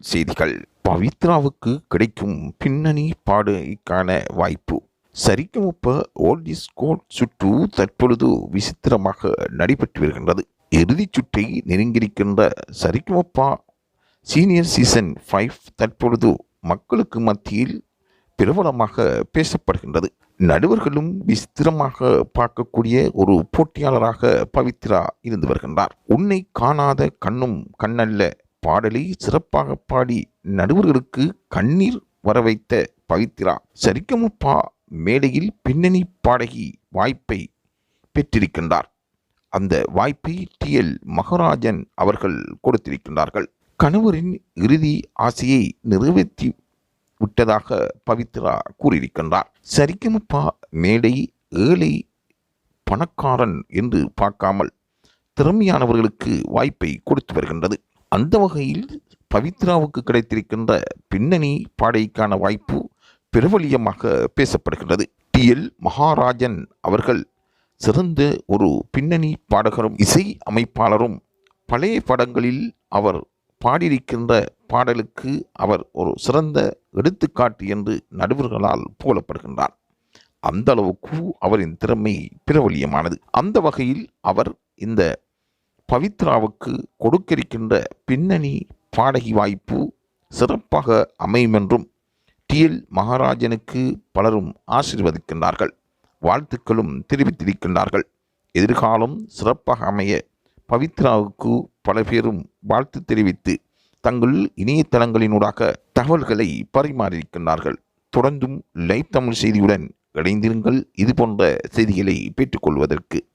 செய்திகள். பவித்ராவுக்கு கிடைக்கும் பின்னணி பாடலுக்கான வாய்ப்பு. சரிகமப்ப ஓல்ட் இஸ் கோட் சுற்று தற்பொழுது விசித்திரமாக நடைபெற்று வருகின்றது. இறுதிச் சுற்றை நெருங்கியிருக்கின்ற சரிகமப்பா சீனியர் சீசன் ஃபைவ் தற்பொழுது மக்களுக்கு மத்தியில் பிரபலமாக பேசப்படுகின்றது. நடுவர்களும் விசித்திரமாக பார்க்கக்கூடிய ஒரு போட்டியாளராக பவித்ரா இருந்து வருகின்றார். உன்னை காணாத கண்ணும் கண்ணல்ல பாடலை சிறப்பாக பாடி நடுவர்களுக்கு கண்ணீர் வர வைத்த பவித்ரா சரிக்கமுப்பா மேடையில் பின்னணி பாடகி வாய்ப்பை பெற்றிருக்கின்றார். அந்த வாய்ப்பை டி. எல். மகராஜன் அவர்கள் கொடுத்திருக்கின்றார்கள். கணவரின் இறுதி ஆசையை நிறைவேற்றி விட்டதாக பவித்ரா கூறியிருக்கின்றார். சரிக்கமுப்பா மேடை ஏழை பணக்காரன் என்று பார்க்காமல் திறமையானவர்களுக்கு வாய்ப்பை கொடுத்து வருகின்றது. அந்த வகையில் பவித்ராவுக்கு கிடைத்திருக்கின்ற பின்னணி பாடைக்கான வாய்ப்பு பிரபலியமாக பேசப்படுகின்றது. டி. எல். மகாராஜன் அவர்கள் சிறந்த ஒரு பின்னணி பாடகரும் இசை அமைப்பாளரும். பழைய படங்களில் அவர் பாடியிருக்கின்ற பாடலுக்கு அவர் ஒரு சிறந்த எடுத்துக்காட்டு என்று நடுவர்களால் புகழப்படுகின்றார். அந்த அளவுக்கு அவரின் திறமை பிரபலியமானது. அந்த வகையில் அவர் இந்த பவித்ராவுக்கு கொடுக்கிருக்கின்ற பின்னணி பாடகி வாய்ப்பு சிறப்பாக அமையுமென்றும் டி டிஎல் மகாராஜனுக்கு பலரும் ஆசீர்வதிக்கின்றார்கள். வாழ்த்துக்களும் தெரிவித்திருக்கின்றார்கள். எதிர்காலம் சிறப்பாக அமைய பவித்ராவுக்கு பல பேரும் வாழ்த்து தெரிவித்து தங்கள் இணையதளங்களினூடாக தகவல்களை பரிமாறியிருக்கின்றார்கள். தொடர்ந்தும் லைவ் தமிழ் செய்தியுடன் இணைந்திருங்கள். இது போன்ற செய்திகளை பெற்றுக்கொள்வதற்கு